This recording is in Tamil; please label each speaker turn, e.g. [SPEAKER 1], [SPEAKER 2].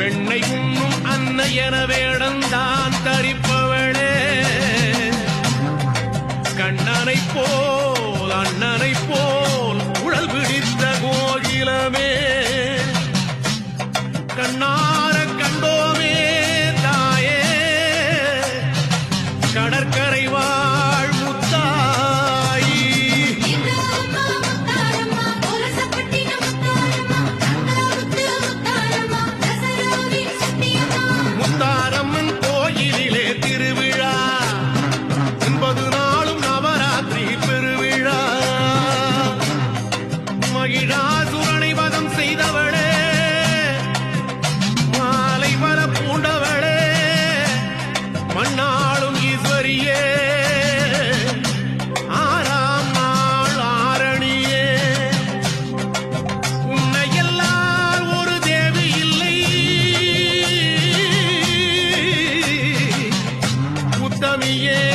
[SPEAKER 1] பெண்ணை உண்ணும் அன்னை என வேடந்தான் தரிப்பவளே. கண்ணனை போல் அண்ணனை போல் உடல் பிடித்த கோகிலமே. கண்ணா மகிழாசுரனை வதம் செய்தவளே. மாலை வர பூண்டவளே. மண்ணாளும் ஈஸ்வரியே. ஆறாம் நாள் ஆரணியே. உன்னை எல்லார் ஒரு தேவி இல்லை. உத்தமியே.